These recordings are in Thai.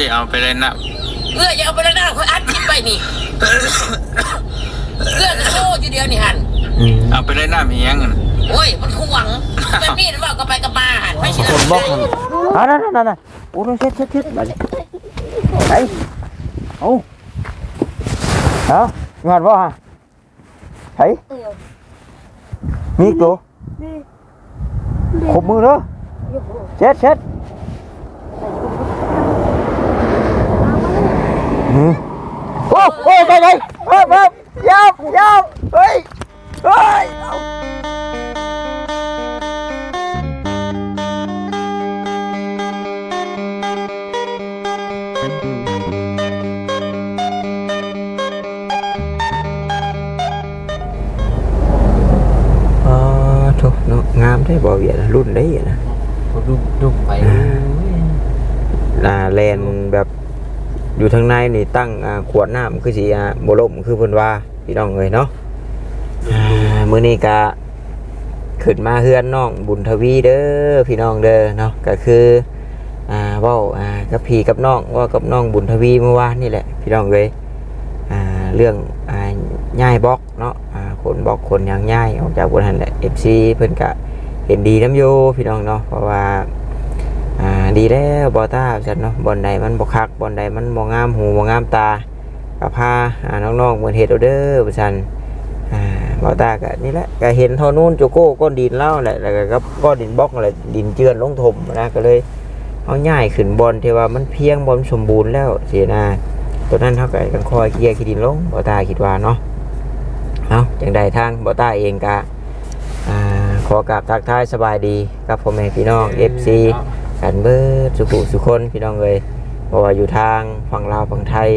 จะเอาไปเล่นนะเอื้ออย่าเอาไปแล้วนะคอยอัดคลิปไปนี่เอื้อจะโง่อยู่เดียวนี่หันอืมเอาไปเล่นน้ำอีหยังกันโอ้ยมันขวางแบบนี้นะว่าก็ไปกับมาหันไม่ใช่คนบอกกันอ่านั่นนั่นนั่นโอ้ยเช็ดเช็ดเช็ดมาดิไปเอาเอางานบ่ฮะไปมีอีกตัวขบมือเด้อเช็ดเช็ดอืม โอ้โอ้ไปไปเฮ้ยเฮ้ยยาวยาวเฮ้ยเฮ้ยเอาอ๋อโถเนาะงามได้บ่เวียดนะรุ่นได้นะดุมดุมไปอ่าแลนแบบ อยู่ทางในนี่ตั้งขวดน้ำคือสิอ่าบ่ล่มคือเพิ่นว่าพี่น้องเอ้ยเนาะมื้อนี้ก็ขึ้นมาเฮือนน้องบุญทวีเด้อพี่น้องเด้อเนาะก็คืออ่าว้าอ่ากับพี่กับน้องว่ากับน้องบุญทวีเมื่อวานนี่แหละ พี่น้องเอ้ยอ่าเรื่องอ่าย้ายบล็อกเนาะอ่าคนบล็อกคนอย่างย้ายออกจากบนหันแหละ FC เพิ่นก็เห็นดีน้ำอยู่พี่น้องเนาะเพราะว่า ดีแล้วบอต้าจัดเนาะบอลใดมันบอคักบอลใดมันบองามหูบองามตากับพาอ่าน้องๆเหมือนเห็ดเอาเด้อประชันอ่าบอต้าก็นี่แหละก็เห็นเทอนู้นโจโก้ก้อนดินเล่าแหละแล้วก็กับก้อนดินบล็อกอะไรดินเจือนลงถมนะก็เลยเอาง่ายขึ้นบอลที่ว่ามันเพียงบอลสมบูรณ์แล้วเสียนะตัวนั้นเท่ากับกันคอยเคลียร์ขี้ดินลงบอต้าคิดว่าเนาะเอาอย่างใดทางบอต้าเองก็อ่าขอกราบทักทายสบายดีกับพ่อแม่พี่น้อง FC กันเบิดสุขุสุคนพี่น้องเลยเพราะว่าอยู่ทางฝั่งลาวฝั่งไทย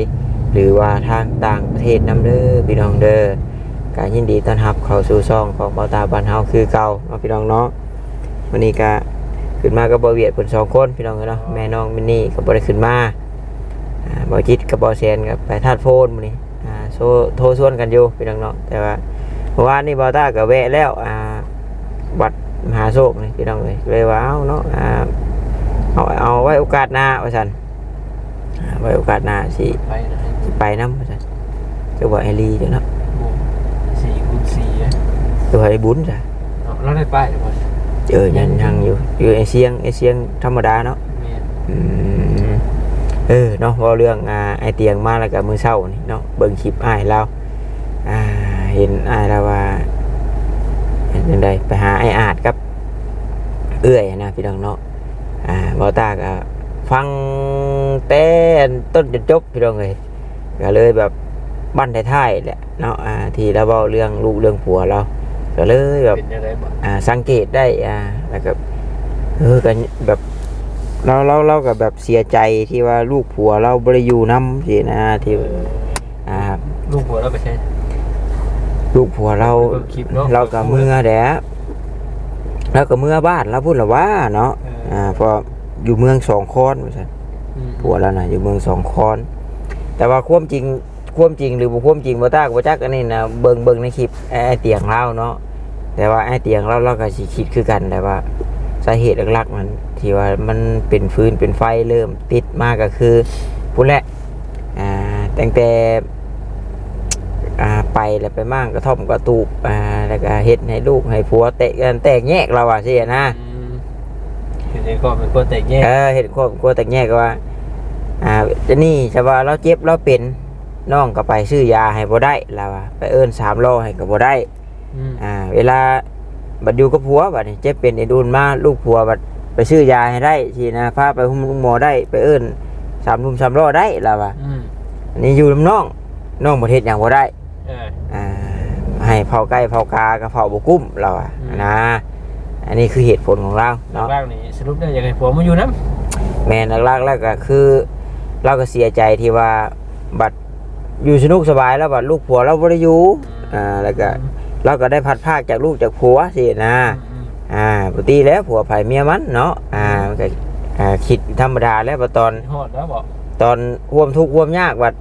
หรือว่าทางต่างประเทศน้ำเด้อพี่น้องเด้อการยินดีต้อนรับเข้าสู่ช่องของเบาตาบ้านเฮาคือเก่าเนาะพี่น้องเนาะวันนี้ก็ขึ้นมากับบเวียดเพิ่นสองคนพี่น้องเอ้ยเนาะแม่น้องมินนี่ก็บ่ได้ขึ้นมาอ่าบ่จิตกับบ่แซนกับไปธาตุโพนมื้อนี้อ่โซโทรชวนกันอยู่พี่น้องเนาะแต่ว่าเมื่อวานนี้เบาตาก็แวะแล้วอ่าวัดมหาโศกนี่พี่น้องเลยเลยว่าเอ้าเนาะอ่า เอาเอาไว้โอกาสหน้าว่าสันอ่าไว้โอกาสหน้าสิไปนะสิไปน้ำว่าสันจะบอกไอรีเดี๋ยวเนาะสี่คูณสี่อะจะบอกไอบุญจ้ะเอาแล้วได้ป้ายหรือเปล่าเจอยังยังอยู่อยู่ไอเสียงไอเสียงธรรมดาเนาะแม่นอืมเออเนาะเว่าเรื่องอ่าไอเตียงมาแล้วกับมือเศร้านี่เนาะเบิ่งคลิปอ้ายเราอ่าเห็นอ้ายเราว่าเห็นยังไงไปหาไออาดครับ เอื้อยนะพี่น้องเนาะ อ่าบอตาก็ฟังแต่ต้นจนจบพี่น้องเลยก็เลยแบบบั้นท้ายๆแหละเนาะอ่าที่เราเว้าเรื่องลูกเรื่องผัวเรา ก็เลยแบบเป็นยังไงบ้างอ่าสังเกตได้อ่าแล้วก็เออกันแบบเราเราเรากับแบบเสียใจที่ว่าลูกผัวเราบริยูน้ำสินะที่อ่าลูกหัวเราไปใช้ลูกผัวเราเบิ่งคลิปเนาะเรากับเมื่อแดะเรากับเมื่อบ้านเราพูดละว่าเนาะเอออ่าเพออยู่เมืองสองคอนว่าซั่นอืมผัวเรานะอยู่เมืองสองคอน แต่ว่าความจริงความจริงหรือบ่ความจริงบ่ตากบ่จักอันนี้นะเบิ่งเบิ่งในคลิปไอ้ไอ้เตียงเล่าเนาะแต่ว่าไอ้เตียงเราเราก็สิคิดคือกันแต่ว่าสาเหตุหลักๆมันที่ว่ามันเป็นฟืนเป็นไฟเริ่มติดมาก็คือพุ่นแหละอ่าตั้งแต่อ่าไปแล้วไปมั่งกระท่อมกระตูบอ่าแล้วก็เฮ็ดให้ลูกให้ผัวเตะกันแตกแยกเราว่าสินะอืม เห็นไอ้ก็เป็นคนแต่งแยกเออเห็นครอบครัวแตกแยกก็ว่า อ่าเจะนี่ใช่ว่าเราเจ็บเราเป็นน้องก็ไปซื้อยาให้บ่ได้แล้วว่าไปเอิ้นสามโลให้ก็บ่ได้อืมอ่า เวลาบัดอยู่กับผัวบัดนี้เจ็บเป็นไอ้ดูนมาลูกผัวบัดไปซื้อยาให้ได้ทีนะพาไปหุ้มลุงหมอได้ไปเอิ้นสามลุมสามโลได้แล้วว่าอืมอันนี้อยู่ลำน้องน้องประเทศอย่างบ่ได้เอออ่าให้เผาไก่เผากากับเผาบ่กุ้มเราอะอืมนะ อันนี้คือเหตุผลของเราเนาะบ้างนี่สรุปได้ยังไงผัวมาอยู่น้แม่นหลักๆแล้วก็คือเราก็เสียใจที่ว่าบัดอยู่สนุกสบายแล้วบัดลูกผัวเราบ่ได้อยู่อ่าแล้วก็เราก็ได้พัดภาคจากลูกจากผัวสินะอืมอ่าปกติแล้วผัวไผเมียมันเนาะอ่ามันก็อ่าคิดธรรมดาแล้วบัดตอนอืมฮอดแล้วบอกตอนร่วมทุกข์ร่วมยากบัด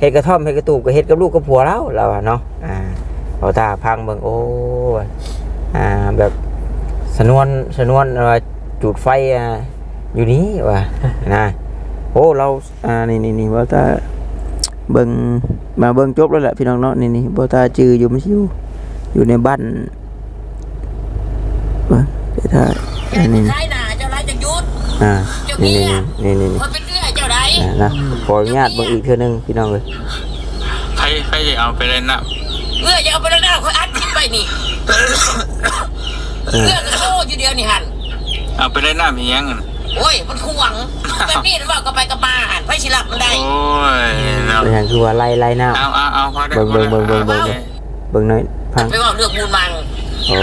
เฮ็ดกระท่อมเฮ็ดกระตูบก็เฮ็ดกับลูกกับผัวเราเราอะเนาะอ่าเอาตาพังเบิ่งโอ้ยอ่าแบบ สนวนสนวนว่าจุดไฟอ่าอยู่นี้ว่ะนะโอ้เราอ่านี่นี่นี่บ่ตาเบิ่งมาเบิ่งจบแล้วแหละพี่น้องเนาะนี่นี่บ่ตาจืออยู่มันสิอยู่อยู่ในบ้านว่าแต่ถ้าแกอันไปนี้ขายหนาเจ้าไรจะยุดอ่านี่นี่นี่นี่นี่คนเป็นเอื้อยเจ้าไรอ่านะขออนุญาตเบิ่งอีกเทื่อนึงพี่น้องเอ้ยใครใครจะเอาไปเล่นน้เอื้อยจะเอาไปแล้วหน้าเขาอัดคลิปไปนี่เออเอื้อยก็โซ่อยู่เดียวนี่หันำเอาไปเล่นน้ำอีหยังกันโอ้ย มันควงแบบนี้หรือเปล่าก็ไปกับมาหันไปชิลับมันได้โอ้ยเนาะเป็นหยังคือว่าไล่ไล่น้เอาเอาเอาพอได้เบิ่งเบิ่งเบิ่งเบิ่งพอเบิ่งได้ำเบิ่งหน่อยฟังไปว่าเรื่องมูลมังโอ้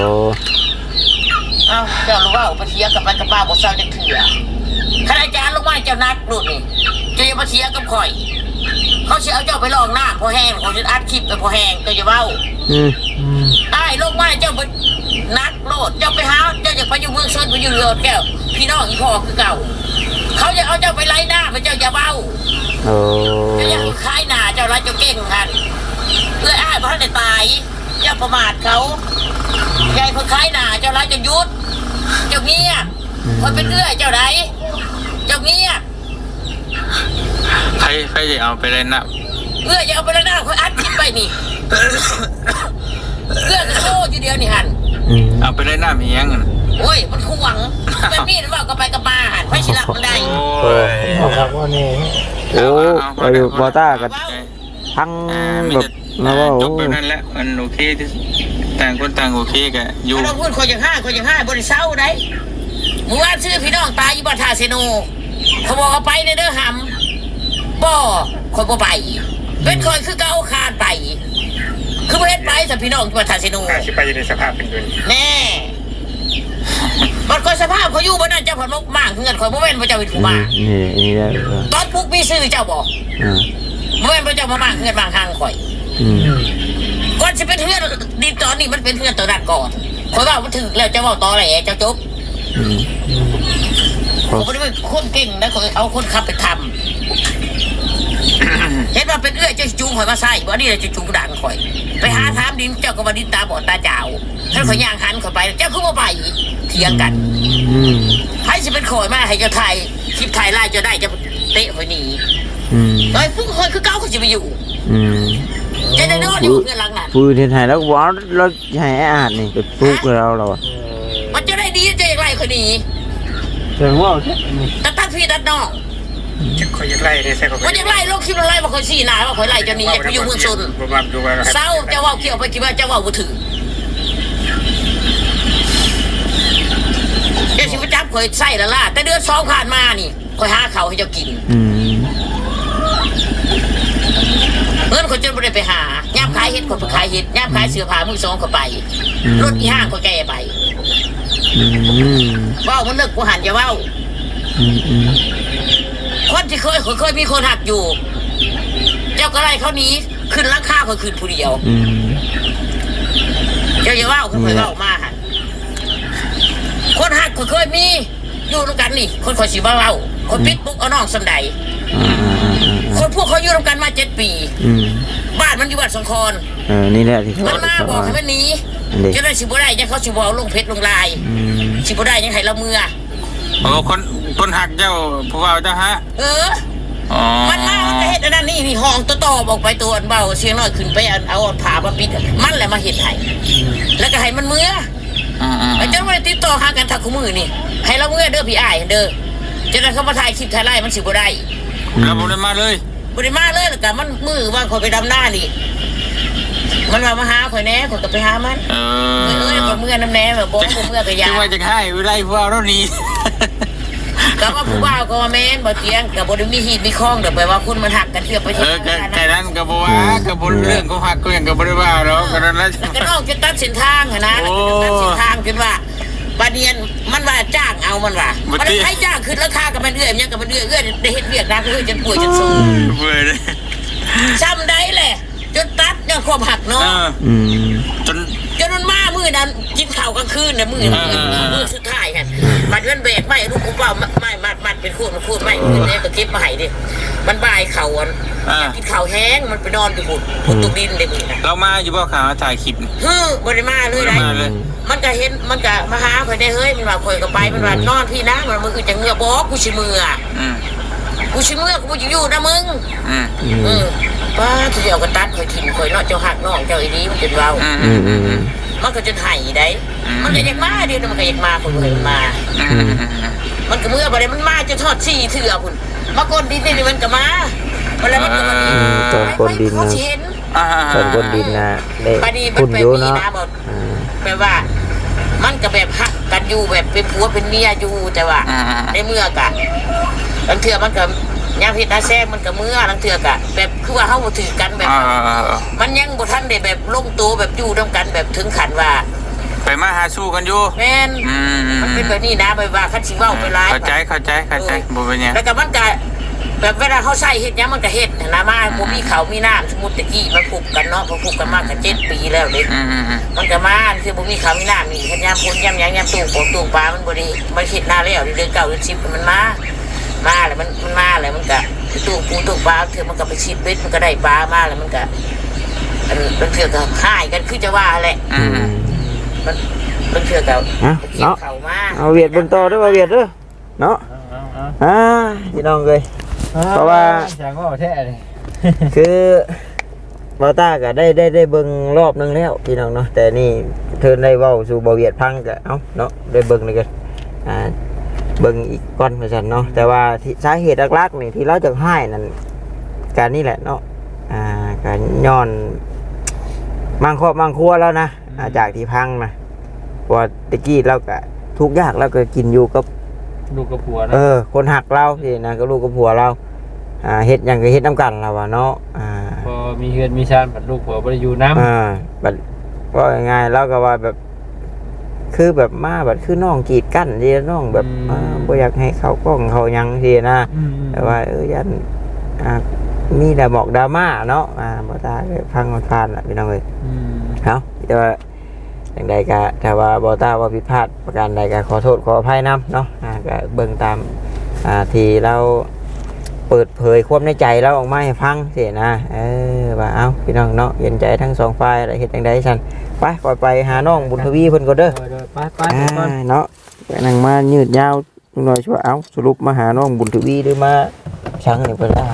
เอ้าเจ้ารู้ว่าไปเทียกับไปกับป้าบ่เศร้าจะเถื่อข้าราชการลงมาเจ้านัดรุ่นนี่เจ้าอย่ามาเทียกับข่อย เขาเสียเอาเจ้าไปลองหน้าพอแห้งเขาจะอัดคลิปไปพอแห้งเจ้าจะเว้าอืมอืม ไอ้ลงมาเจ้าไป นักโลดเจ้าไปหาเจ้าอยากไปอยู่เมืองชนไปอยู่เรือแก้วพี่น้องอีพ่อคือเก่า เขาจะเอาเจ้าไปไล่หน้าไปเจ้าอย่าเบ้าโอ้เจ้าอย่าคล้ายหน้าเจ้าไรเจ้าเก่งกันเพื่ออ้ายพระได้ตายเจ้าประมาทเขาใหญ่คนคล้ายหน้าเจ้าไรเจ้ายุดเจ้าเงียบคนเป็นเอื้อยเจ้าไรเจ้าเงียบใครใครจะเอาไปเล่นน้เอื้อยอย่าเอาไปไล่หน้าคนอัดคลิปไปนี่เอื้อยก็โซ่อยู่เดียวนี่หันอืมำ เอาไปเล่นน้ำอีหยังกันโอ้ย มันควงแบบนี้หรือเปล่าก็ไปกับมาหันไปชิลับมันได้ โอ้ยเอาครับว่านี่โอ้ไปอยู่บอต้ากับทั้งอ่ามีแบบแต่นะว่าจโอ้บแบบนั้นแหละมันโอเคที่ต่างคนต่างโอเคกันอยู่เราพูดคนอย่างห้าคนอย่างห้าบริเศร้าได้เมื่อวานซื้อพี่น้องตายอยู่บ้านทาเซโนเขาบอกเอาไปในเด้อหำบ่คนบ่ไป เป็นคนคือเก้าคานไป คือประเทศไปแต่พี่น้องอยู่บ้านทาเซโนอาชีพไปอยู่ในสภาพเป็นตัวนี้แน่มันคนสภาพเขาอยู่บ้านนั้นเจ้าผลมกมากเงินคอยบ่แม่นพระเจ้าเป็นผู้อืมามนี่นี่ได้เออตอนพุกมีซื้อเจ้าบอกอ่าบ่แม่นพระเจ้ามามากเงินบางทางข่อยอืมก่อนจะเป็นเพื่อนดินตอนนี้มันเป็นเพื่อนตัวนั้นก่อนคอยว่ามันถึงแล้วจะเว่าตอแหลเจ้าจบอืมผมไม่ได้เป็นคนเก่งนะคอยเอาคนขับไปทำ เห็นว่าเป็นเอื้อยเจ้าจูงข่อยมาใส่บ่นี่เลยจะจูงดังข่อย ไปหาถามดินเจ้าก็มาดินตาบอดตาเจ้าท่านข่อยย่างหันเข้าไป เจ้าคือว่าไปเถียงกันอืมใครจะเป็นข่อยมาให้เจ้าไทยคลิปไทยไล่เจ้าได้จะเตะข่อยหนีอืมเฮ้ยพวกข่อยคือเก้าข่อยจะไปอยู่อืมจะได้นอนอยู่เพื่อนหลังนั้นฟูเทนไทยแล้วว้าวเราให้อาหารนี่ก็ปลูกเราเราอะมันจะได้ดีจะอย่างไรข่อยหนีเชิงว่าใช่นี่ตัดตัดพี่ตัดน้อง จะคอยยักไล่ได้ใช่ก็มันยังไล่โลกคิดว่าไล่มาคอยสี่หนาว่าคอยไล่เจ้านี้อยากไปอยู่เมืองชนประมาณดูว่าเศร้าเจ้าว่าเกี่ยวไปคิดว่าเจ้าว่าบ่ถือเจ้าสิบจับคอยใส่ละล่ะแต่เดือนสองผ่านมานี่คอยหาเขาวให้เจ้ากินอืมเงินคนจนไม่ได้ไปหาย่ามขายเห็ดคนไปขายเห็ดย่ามขายเสื้อผ้ามือสองก็ไปรถอีห้างก็แก่ไปอืมเว้ามันเลิกกูหันจะเว้าอืมอืม คนที่เคยเคยมีคนหักอยู่ เจ้าก็ไล่เขาหนี้ขึ้นราคาคนขึ้นผู้เดียว อืมเจ้าอย่าเว่าคือเคยเว่ามาหันคนหักก็เคยมี อยู่ด้วยกันนี่คนคอยสิว่าเล่าคนปิดปุ๊กเอาน้องสำใดอ่าอ่าอ่าอ่าคนพวกเขาอยู่ด้วยกันมาเจ็ดปีอืมบ้านมันอยู่บ้านสงครเออนี่แหละที่เขามันมาเขาบอกว่าให้มันหนีอันนี้จะได้สิบ่ได้ยังเขาสิบเอาลงเพชรลงลายอืมสิบ่ได้ยังให้เราเมือ โอ้คน คนหักเจ้าผู้ว่าเจ้าฮะเออ อ๋อมันมามันก็เห็ดอันนั้นนี่นี่ห้องตัวต่อบอกไปตัวอันเบาเสียงน้อยขึ้นไปอันเอาผ้ามาปิดมันแหละมาเห็ดให้แล้วก็ให้มันเมืออืมอืมไอ้เจ้าไม่ได้ติดต่อหากันทักคู่มือนี่ให้เราเมื่อเด้อพี่อ้ายเด้อจะได้เข้ามาถ่ายคลิปถ่ายไล่มันสิบ่ได้แล้วผมได้มาเลย บ่ได้มาเลยแล้วก็มันมือว่าคอยไปดำหน้านี่มันว่ามาหาข่อยแหน่ข่อยก็ไปหามันเอเอ้ยเอ้ยอข่อยเมื่อน้ำแหน่แบบบ่บ่เมื่อก็ยาจะว่าจะให้วิไลผู้ว่าเรานี้ ก็ว่าผู้บ่าวก็ว่าแม่นบ่เตียงก็บ่ได้มีหีดมีคล้องเด้อไปว่าคุณมันหักกันเที่ยวไปเอเที่ยวอกัแค่นแค่นะนั้นก็บอกว่าก็บนเรื่องเขาหักก็ยังก็บริว่าเนาะก็นั้นแหละ แล้วก็น้องจะตัดเส้นทางหั้นนะแล้วก็จะตัดเส้นทางจนว่าบาเนียนมันว่าจ้างเอามันว่ามันให้จ้างขึ้นราคากับมันเอื้อยมันยังกับมันเอื้อยเอื้อยได้เฮ็ดเวียกนะเอื้อยจนป่วยจนสูงเบื่อเลยซ้ำได้แหละจนตัดยังความหักเอเนาะ ออืม จน จนมันมามือนั้นกินข้าวกลางคืนนะมืออ่ามือสุดท้าย ฮะมันมันแบกไม่ลูกกูเปล่าไม่มัดมัดเป็นขูดมันขูดไม่มือนี้ก็เก็บมาให้ดิมันบ่ายเข่าอันอ่ากินข้าวแห้งมันไปนอนอยู่หุ่นหุ่นตุกดินเลยมือนะเรามาอยู่บ่ข่าวถ่ายคลิปนี่ฮึบริมาเลยบ่ได้ได้มาเลยมันก็เห็นมันก็มาหาคอยได้เฮ้ยมันว่าคอยก็ไปมันว่านอนพี่นะมันมือจะเงือบอกกูชิมืออะอืมกูชิเมื่อกูจะอยู่นะมึงอืมอืเอมอป้าที่เอากระตัดคอยถิ่นคอยเนาะเจ้าหักน้องเจ้าอีดีมันจนเบาอืมอือืมมอือืมมอืมมันก็จนไห้ได้ มันก็อยากมาเดี๋ยวนี้มันก็อยากมาคนเคยมาอืมมันก็เมื่อบ่ได้มันมาจะทอดซี่เถื่อคุณมากนดินนี่มันก็มาบ่แล้วมันก็มาอืมตอนกดดินเขานะสิเห็นอ่าตอนบนดินนะได้บัดนี้มันคุณไปอยู่มีเนาะนะบ่อ่าแปลว่า มันก็แบบฮักกันอยู่แบบเป็นผัวเป็นเมียอยู่แต่ว่าอ่าอ่าในเมื่อกะบางเถื่อมันก็ยามพิษนาแซงมันก็เมื่อบางเถื่อกะแบบคือว่าเฮาบ่ถือกันแบบอ่ามันยังบ่ทันได้แบบลงตัวแบบอยู่นํกันแบบถึงขันว่า ไปมาหาสู้กันอยู่แม่นอืมมันเป็นแบบนี้นะไปว่าคันสิเว้าไปหลายเข้าใจเข้าใจเข้าใจบ่เป็นหยังแล้วก็มันก็แบบเวลาเขาใส่เฮ็ดหยังมันก็เฮ็ดนะมาบ่มีเขาวมีน้ำสมมุติตะกี้มันผูกกันเนาะพอผูกกันมากก็7ปีแล้วเด้อืมอืมอืมมันก็มาคือบ่มีข้าวมีน้ำนี่เฮ็ดยามพ้นยามหยังยามตู้ปงตู้ปลามันบ่ได้มันเฮ็ดหน้าแล้วเดือนเก้าเดือนสิบมันมา มาแล้วมันมันมาแล้วมันก็ตู้ปูตู้ปลาเถื่อมันก็ไปชิดเบ็ดมันก็ได้ปลามาแล้วมันก็อันบางเถื่อก็ค่ายกันคือจะว่าแหละอือื มมมันบางเถื่อก็อะเก็บเนาะ เข้ามาเอาเวียดเบนโตอด้วยว่าเวียดเด้อเนาะเอาเอาอ่าพี่น้องเลยเอาเพราะว่า อย่างว่าแท้เลยคือบาต้าก็ได้ได้ได้เบิ่งรอบหนึงแล้วพี่น้องเนาะแต่นี่เธอได้เว้าสู่บาเวียดพังก็เอ้าเนาะได้เบิ่งเลยกันอ่าเบิ่งอีกก้อนเหมือนกันเนาะแต่ว่าที่สาเหตุหลักๆนี่ที่เราจะให้นั่นการนี่แหละเนาะอ่าการย้อนมังครอบมังครัวแล้วนะอ่า จากที่พังนะเพราะว่าตะกี้เราก็ทุกข์ยากเราก็กินอยู่กับลูกกับผัวเอนะอคนหักเราสินะก็ลูกกับผัวเรา อ่าเฮ็ดหยังก็เฮ็ดน้ำกันเราอะเนาะอ่าพอมีเฮือนมีชานผัดลูกผัวบ่ได้อยู่น้ำอ่าบัดว่าง่ายๆเราก็ว่าแบบ คือแบบมาแบบคือน้องกีดกั้นทีน้องแบบอ่าบ่อยากให้เขากล้องเขาหยังทีนะ อืมอืมแต่ว่าเออยันอ่ามีดราบอกดราม่าเนาะอ่าบ่ตาก็ฟังมันผ่านๆล่ะพี่น้องเอ้ยอืม เอา แต่ว่าอย่างใดก็ถ้าว่าบอต้าว่าผิดพลาดประการใดก็ขอโทษขออภัยนำเนาะอ่าก็เบิ่งตามอ่าที่เราเปิดเผยความในใจเราออกมาให้ฟังสินะเออว่าเอาพี่น้องเนาะเย็นใจทั้งสองฝ่ายอะไรเฮ็ดจังไดฉันไปปล่อยไปหาน้องบุญทวีเพิ่นก็เด้อเด้อไปไปอ่าก่อนเนาะไปนั่งมายืดยาวจังหน่อยช่วยเอาสรุปมาหาน้องบุญทวีหรือมาชังนี่เพิ่นล่ะ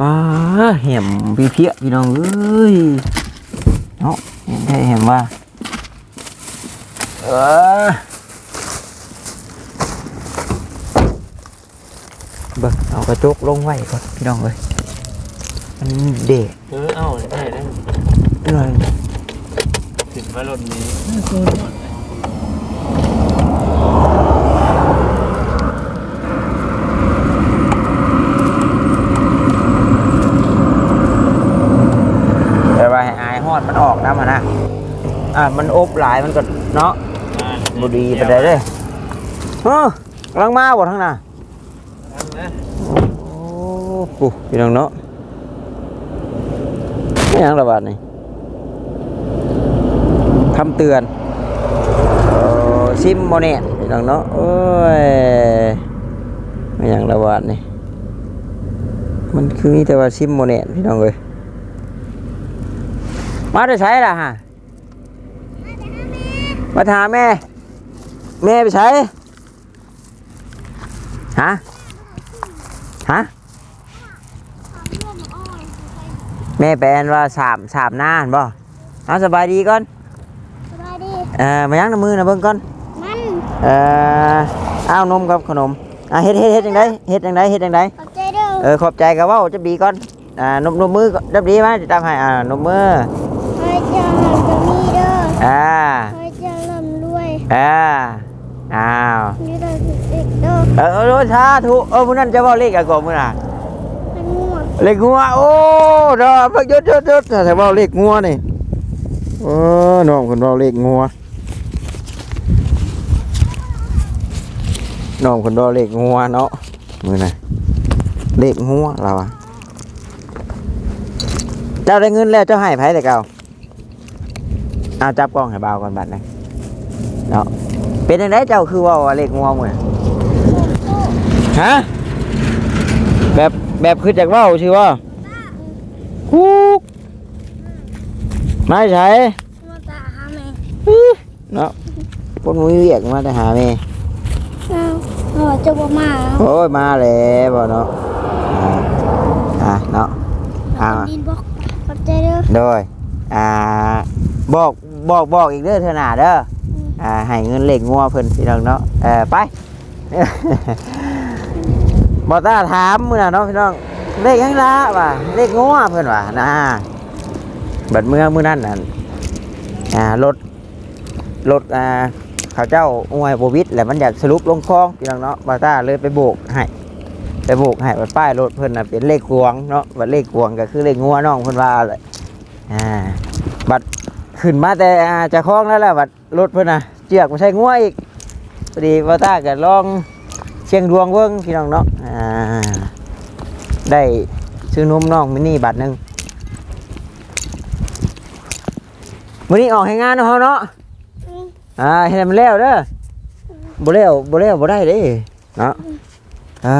อ่าเห็มพี่เพียพี่น้องเอ้ยเนาะเห็นได้เห็นว่าเออเบิ่งเอากระจกลงไว้ก่อนพี่น้องเอ้ยมันเด็กเออเอาได้ได้หน่อยขึ้นมารถนี้ แต่ว่าให้อายฮอดมันออกนะมันนะอ่า มันอบหลายมันก็เนาะอ่าบดีไปได้เลยเออกำลังมาบ่ทั้งน่ะเอานะโอ้ปุ๊พี่น้องเนาะไม่ยังระบาดนี่คำเตือนเอ่อซิมโมเนตพี่น้องเนาะโอ้ยไม่ยังระบาดนี่มันคือมีแต่ว่าซิมโมเนตพี่น้องเลยมาได้ใช้ล่ะฮะ มาถามแม่ แม่ไปใช้ฮะฮะแม่แปลนว่าสามสามหน้าหั่นบ่เอาสบายดีก่อนสบายดีเอ่อมายังน้ำมือนะเบิ่งก่อนมันเอ่อเอานมกับขนมอะเฮ็ดเฮ็ดเฮ็ดจังไดเฮ็ดจังไดเฮ็ดจังไดขอบใจเด้อเออขอบใจกับเว้าจะบีก่อนอ่านมนมมือก่อนจับดีมาจะตามให้อ่านมมือให้เจ้าลำจะมีเด้ออ่า ให้เจ้าลำรวยอ่าอ้าวมีได้เด็กเด้อเออเออสาธุเออมื้อนั้นจะเว้าเลขอะก่อนมื้อน่ะให้ง่วงเลขงัวโอ้ดอกเพิ่งยศยศยศแต่ว่าเลขงัวนี่โอ้น้องคนเราเลขงัวน้องคนเราเลขงัวเนาะมือน่ะเลขงัวเราอะเจ้าได้เงินแล้วเจ้าให้ไผแต่เก่าเอาจับกล้องให้เบาก่อนบัดนะ เนาะเป็นยังไงเจ้าคือว่าว่าเลขงัวมือน่ะฮะแบบแบบคือจากเว่าชื่อว่าคุกไม่ใช่มาตาหาแม่เนาะคนมือเรียกมาแต่หาแม่อ้าวหอจะบ่มาโอ้ยมาแล้วบ่เนาะอ่าอะเนาะอ่าดินบอกขอบใจเด้อโดยอ่าบอกบอกบอกอีกเด้อเธอหนาเด้อ อ่าให้เงินเหล็กงัวเพิ่นพี่น้องเนาะเออไปบอต้าถามมื้อน่ะเนาะพี่น้องเลขยังละว่ะเลขงัวเพิ่นว่านะบัดเมื่อมื้อนั้นน่ะอ่ารถรถอ่าเขาเจ้าอวยโบวิดแหล้วมันอยากสรุปลงคลองพี่น้องเนาะบอต้าเลยไปโบกให้ไปโบกให้บัดป้ายรถเพิ่นน่ะเป็นเลขกวงเนาะบัดเลขกวงก็คือเลขงัวน้องเพิ่นว่าเลยอ่าบัด ขึ้นมาแต่อ่าจะคล้องแล้วแหละบัดรถเพิ่นน่ะเจือกมาใช้งัวอีกพอดีว่าตาก็ลองเชียงดวงเบิ่งพี่น้องเนาะอ่าได้ซื้อนมน้องมินี่บัตรหนึ่งวันนี้ออกให้งานเนาะเฮาเนาะอ่าให้มันแล้วเด้อบ่แล้วบ่แล้วบ่ได้เด้เนาะอ่า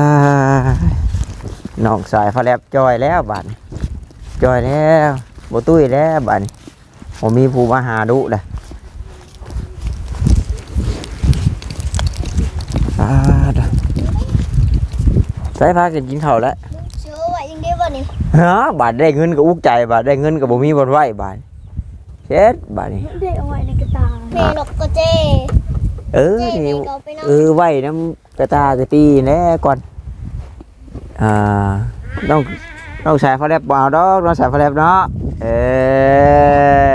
น้องสายฟ้าแลบจอยแล้วบัดนี้จอยแล้วบ่ตุ้ยแล้วบัดนี้ ผมมีผู้มาหาดุเลยอ่าเด้อใส่พากันกินข้าวแล้วเชื่อว่ายังได้บ่นี่ฮะบาดได้เงินก็อุกใจบาดได้เงินก็บ่มีบ่ไหวบาดเช็ดบาดนี้ได้เอาไว้ในกระตาแม่นกก็เจ้เออเจ้นี่แม่ก็ไปนอนเออไหวน้ำกระตากระตีแน่ก่อนอ่าต้อง ต้องใส่ฟ้าแลบบ่เอาดอกต้องใส่ฟ้าแลบเนาะเอ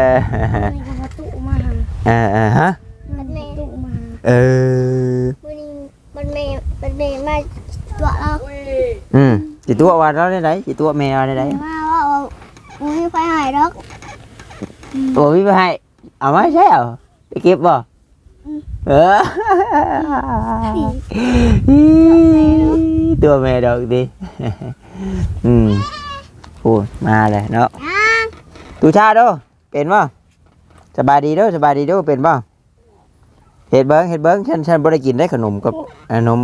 อแม่ก็มาตุมาหาเออเออฮะมันแม่ตุมาหาเออมื้อนี้มันแม่มันแม่มาตัวเราอืมจิตัวว่าเราได้ไหนจิตัวแมวได้ไหนมาว่าว่าอุ้ยไปหายดอกตัวพี่ไปให้เอามาใช่เหรอไปเก็บบ่เออตัวแม่ดอกดิอืม พูดมาเลยเนาะอ่าตูชาโดเป็นบ่สบายดีโดสบายดีโดเป็นบ่เห็ดเบิ้งเห็ดเบิ้งฉันฉันบ่ได้กินได้ขนมกับอ่านม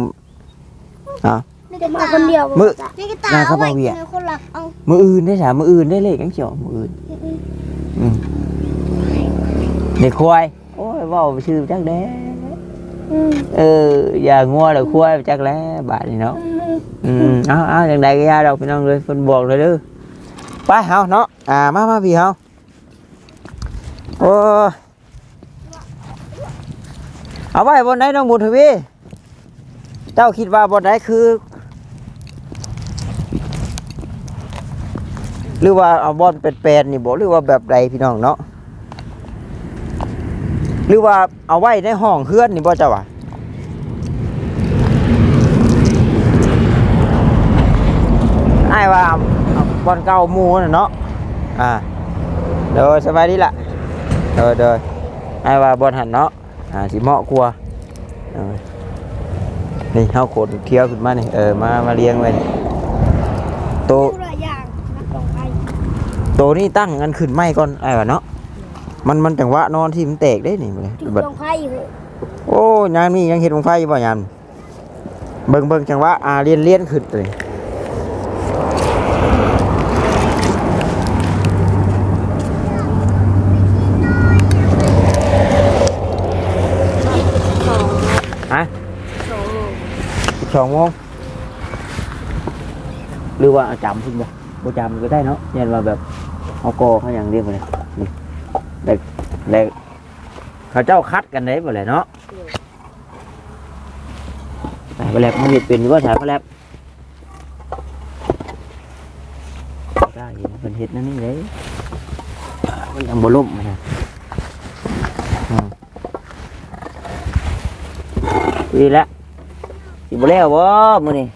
นี่ก็มาคนเดียวมื้อนี่ก็ตาหน้าเขาไว้เบาเหวี่ยในคนหลักเอามืออื่นได้สามมืออื่นได้เลขยังเขียวมืออื่นอืมเด็กควายโอ้ยเว่าไปชื่อจักแด้อืมเออ อย่างัวหรือควายไปจักแล้วบาทนี่เนาะอืมเอาเอาอย่างใดก็อยาดอกพี่น้องเลยคนบอกเลยเด้อ ไปเฮาเนาะอ่ามามาพี่เฮาโอ้เอาไว้บนไหนน้องบุญทวีเจ้าคิดว่าบนไหนคือ หรือว่าเอาบอลเป็นๆนี่บอกหรือว่าแบบใดพี่น้องเนาะหรือว่าเอาไว้ในห้องเฮือนนี่บ่เจ้าวะไอ้ว่า บอลเก่าหมูน่ะเนาะอ่าเดี๋ยวสบายดีล่ะเดี๋ยวเดี๋ยวไอ้ายว่าบอลหันเนาะอ่าสิเหมาะกลัวาเออนี่เฮาโขดเคี้ยวขึ้นมานี่เออมามาเลี้ยงไว้นี่โตผู้ละอย่างนักลงไปโตนี่ตั้งกันขึ้นไม่ก่อนไอ้ายว่าเนาะมันมันจังหวะนอนที่มันแตกได้นี่บ่เลยจุดบัดลงไพ่อยู่โอ้ยามนี่ยังเห็นวงไฟอยู่บ่ยามเบิ่งเบิ่งจังหวะอาเลียนเลียนขึ้นเลย สองโมงหรือว่าจำพุ่นบ่บ่จำก็ได้เนาะยันว่าแบบเอากอเขาอย่างเดียวไปเลยนี่แต่แต่เขาเจ้าคัดกันได้บ่เลยเนาะสายพลแลบมันเห็ดเป็นอยู่ว่าสายพลแลบได้เป็นเห็ดนั่นนี่เลยมันยังบ่ล่มนนะอืมดีแล้ว สิบ่แล้วบ่มื้อนี้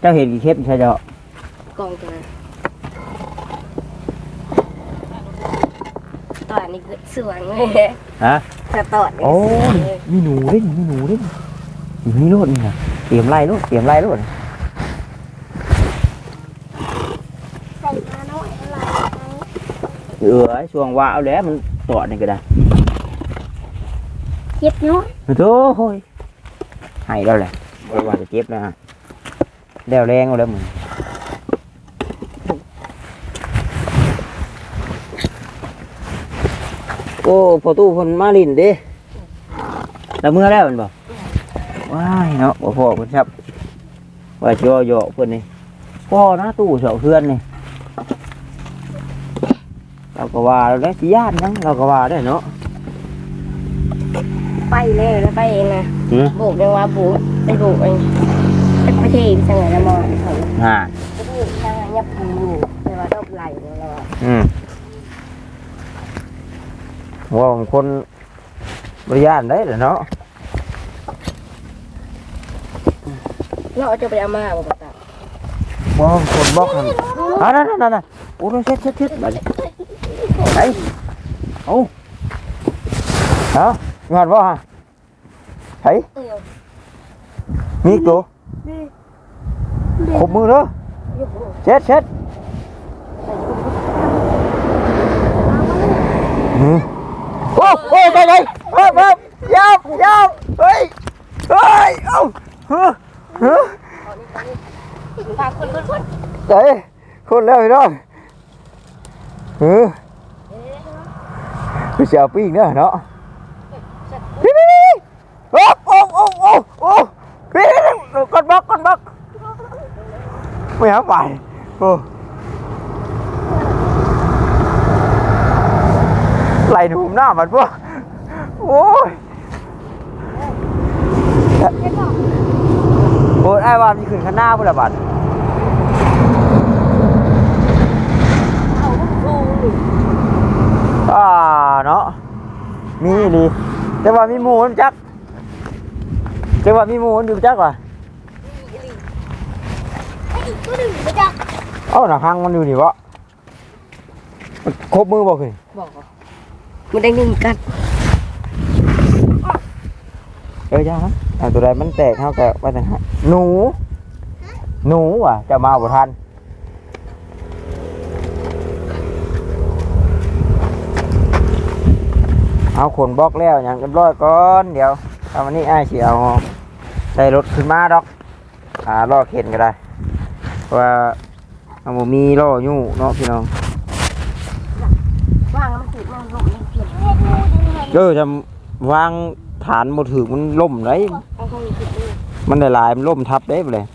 เจ้าเห็นกี่เข็บใช่เจ้ากองกันตอนนี้คือสวนเลยฮะจะตอดโอ้ยมีหนูเด้นี่มีหนูเด้นี่อยู่นี่โลดนี่นะเตรียมไล่โลดเตรียมไล่โลดใส่มาหน่อยอะไรเออไอ้ช่วงว่าเอาแล้วมันตอดนี่ก็ได้ เจ็บเนาะโอ้โหยให้แล้วแหละบ่ว่าจะเจ็บนะแล้วแรงเอาแล้วมึงโอ้พอตู้คนมาลินเดิแล้วเมื่อแล้วมันบอกว้ายเนาะบ่พอเพิ่นครับว่าสิย่อๆเพิ่นนี่พ่อนะตู้เสาเพื่อนนี่เราก็ว่าแล้วสิย่านหยังเราก็ว่าได้เนาะ ไปเลยแล้วไปเองนะหือบุกยังว่าบุกไปบุกเองไปประเทศสังเกตมองเขาฮ่าประเทศทางยับพันอยู่แต่ว่าดอกไหลแล้วอืมว่าผมคนบริยานได้เหรอเนาะเราจะไปเอามาบ่ตาว่าผมคนบอกกันอ่านั่นนั่นนั่นโอ้ยเช็ดเช็ดเช็ดไปไปเอาเอางานว่าฮะไห้มีอีกตัวขบมือเนาะเช็ดเช็ดอืมโอ้โอ้ไปไปเฮ้ยเฮ้ยยาวยาวเฮ้ยเฮ้ยเอ้า เฮ้ยเฮ้ยพาคนคนคนเฮ้ยคนแล้วพี่น้องเออคือเสียวปิ้งเนาะเนาะพี่พี่พี่โอ้โอ้โอ้โอ้โอ้พี่กด บล็อกบล็อกไม่หาไปโอ้ไหลหนุ่มหน้ามันพวกโอ้ยโอ้ยไอ้วานมีขึ้นข้างหน้าพุ่นละบัดอ่าเนาะมีดีแต่ว่ามีหมูนจักแต่ว่ามีหมูนอยู่จักว่ะ ก็ดึงไปจักเอ้าหนักหังมันอยู่นี่วะมันครบมือบ่คือบอกมันได้เงินกันเออจ้าแต่ตัวใดมันแตกเท่ากับว่าแต่ฮะหนู หนูว่ะ จะมาบ่ทันเอาขนบล็อกแล้วอย่างเรียบร้อยก่อนเดี๋ยวเอาวันนี้ไอ้ายสิเอาได้รถขึ้นมาดอกอ่าล่อเข็นก็ได้ ว่าเอาบ่มีล่ออยู่เนาะพี่น้องว่างมันถือมันลงเปลี่ยนเออจะวางฐานบ่ถือมันล่มเลยเอาเขาถือเลยมันได้หลายมันล่มทับได้บ่เลย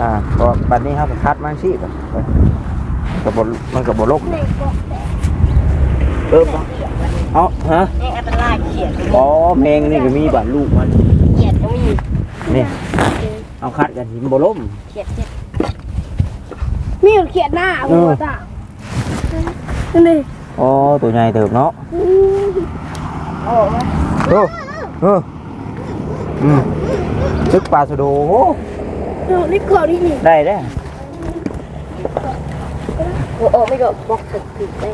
อ่าก็บัดนี้ครับคัดมันสิก่อนกับบมันกับบล่มเด็กบอกเออ เอาฮะเด็กอันตรายเขียดอ๋อแมงนี่ก็มีบัดลูกมันเขียดก็มีนี่เอาคัดกันหินบ่ล่มเขียดเขียดมีเขียดหน้าบ่ตานี่อ๋อตัวใหญ่เติบเนาะออกมาเออเอออืมซึกปลาสะโดโอ้เดี๋ยวรีบเขาดินี่ได้ได้อโอ้โอ้ไม่ก็บอกถึงถึงได้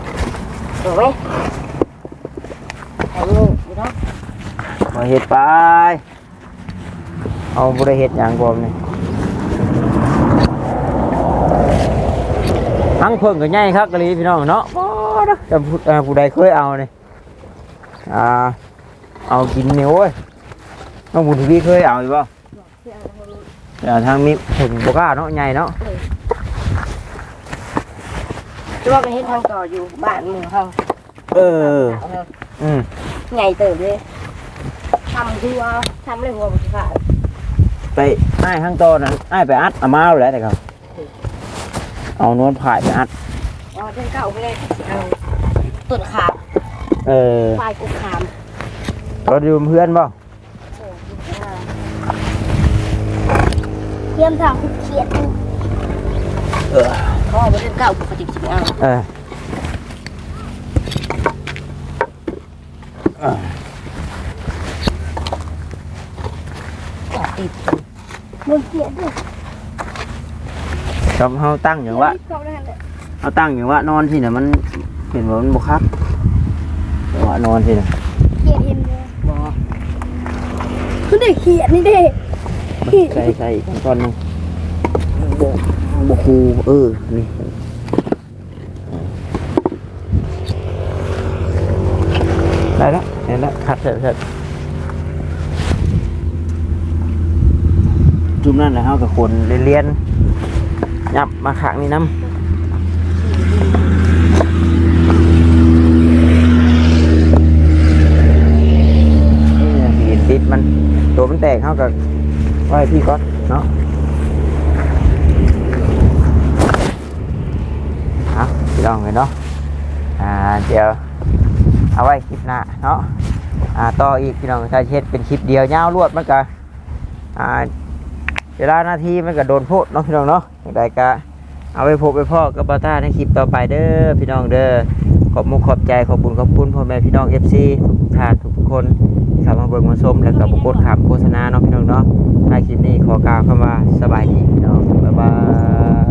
ถูกไหมแข็งงูอยู่เนาะ มาเห็ดไป เอาบริเห็ดอย่างก่อนนี่ทั้งเพิ่งกับใหญ่ครับกะลีพี่น้องเนาะบ่เด้อแต่ผู้เอ่อผู้ใดเคยเอานี่อ่า เอากินนี่โอ้ยน้องบุญทวีเคยเอาอยู่ป่ะเอาทางมีผลบกล้าเนาะใหญ่เนาะที่ว่าไปเห็นทางต่ออยู่บ้านหมู่เฮาเออ อืมใหญ่เติบเลย ทำคือว่าทำเลยหัวมันขาดไปไอ้ายข้างโตนนั้นไอ้ายไปอัดเอามาแล้วแต่เขาเอานวลผ่ายไปอัดอ๋อเดินเก่าไปเลยเอาตุ่นขาบเออควายกุกขามเราดูเพื่อนป่ะเยี่ยมทางคุกเขียดเออก็มาเดินเก่าปกติจริงเอาเออเออ ติด มันเขียดด้วยครับเขาตั้งอย่างว่าเขาได้เลยเขาตั้งอย่างว่านอนที่น่ะมันเห็นว่ามันบกคักแต่ว่านอนที่น่ะเขียดเห็นเลยคือเด็กเขียดนี่เด็กใส่ใส่ขั้นตอนหนึงบกบกคูเออนี่ได้แล้วเห็นแล้วคัดเสร็จเสร็ จุ่มนั่นแหละเขากับคนเรียนๆยับมาขังนี่น้ำนี่หีนติดมันตัวมันแตกเข้ากับไว้พี่ก๊อตเนาะเอาพี่ลองเลยเนาะอ่าเดี๋ยวเอาไว้คลิปหน้าเนาะอ่าต่ออีกพี่น้องถ้าเช็ดเป็นคลิปเดียวยาวรวดมันก็อ่า เวลาหน้าที่มันก็โดนโพดเนาะพี่น้องเนาะอย่างไรก็เอาไปพบไปพ่อกับบาต้าในคลิปต่อไปเด้อพี่น้องเด้อขอบมุขขอบใจขอบบุญขอบคุณพ่อแม่พี่น้องเอฟซีทุกท่านทุกคนที่เข้ามาเบิ่งมาชมแล้วก็บุกกดขามโฆษณาเนาะพี่น้องเนาะท้ายคลิปนี้ขอกล่าวคำว่าสบายดีพี่น้องบ๊ายบาย